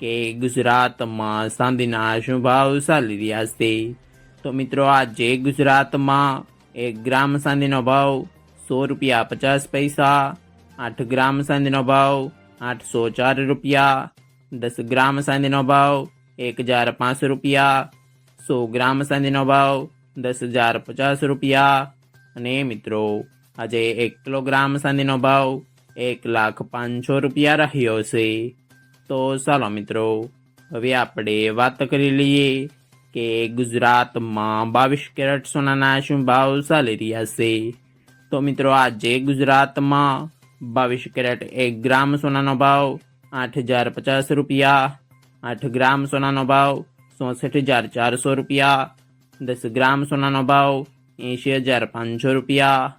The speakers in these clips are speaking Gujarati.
કે ગુજરાતમાં સાંધીના શું ભાવ ચાલી રહ્યા છે? તો મિત્રો, આજે ગુજરાતમાં એક ગ્રામ સાંધીનો ભાવ સો રૂપિયા પચાસ પૈસા, આઠ ગ્રામ સાંધીનો ભાવ આઠસો ચાર રૂપિયા, દસ ગ્રામ સાંધીનો ભાવ એક હજાર પાંચસો રૂપિયા, સો ગ્રામ સાંધીનો ભાવ દસ હજાર પચાસ રૂપિયા. અને મિત્રો, આજે એક કિલોગ્રામ સાંધીનો ભાવ એક લાખ પાંચસો રૂપિયા રહ્યો છે. તો ચાલો મિત્રો, હવે આપણે વાત કરી લઈએ કે ગુજરાતમાં બાવીસ કેરેટ સોનાના શું ભાવ ચાલી રહ્યા છે. તો મિત્રો, આજે ગુજરાતમાં બાવીસ કેરેટ એક ગ્રામ સોનાનો ભાવ આઠ હજાર પચાસ રૂપિયા, આઠ ગ્રામ સોનાનો ભાવ ચોસઠ હજાર ચારસો રૂપિયા, દસ ગ્રામ સોનાનો ભાવ એંશી હજાર પાંચસો રૂપિયા,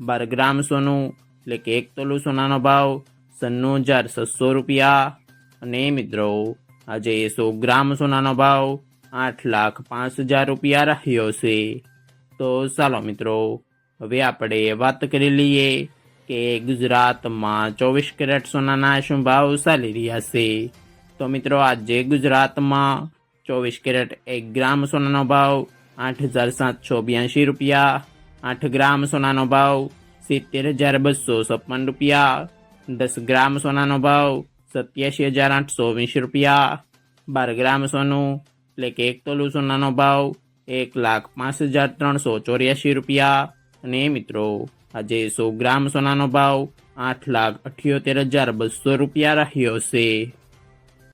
બાર ગ્રામ સોનું એટલે કે એક તોલું સોનાનો ભાવ સન્નું હજાર છસો રૂપિયા અને મિત્રો, આજે સો ગ્રામ સોનાનો ભાવ આઠ લાખ પાંચ હજાર રૂપિયા રહ્યો છે. તો ચાલો મિત્રો, હવે આપણે વાત કરી લઈએ કે ગુજરાતમાં ચોવીસ કેરેટ સોનાના શું ભાવ ચાલી રહ્યા છે. તો મિત્રો, આજે ગુજરાતમાં ચોવીસ કેરેટ એક ગ્રામ સોનાનો ભાવ આઠ હજાર સાતસો બ્યાસી રૂપિયા, આઠ ગ્રામ સોનાનો ભાવ સિત્તેર હજાર બસો છપ્પન રૂપિયા, દસ ગ્રામ સોનાનો ભાવ સત્યાસી હજાર આઠસો વીસ રૂપિયા. બાર ગ્રામ સોનું એટલે કે એક તોલું સોનાનો ભાવ, એક લાખ પાંચ હજાર ત્રણસો ચોર્યાસી રૂપિયા. અને મિત્રો, આજે સો ગ્રામ સોનાનો ભાવ આઠ લાખ અઠ્યોતેર હજાર બસો રૂપિયા રહ્યો છે.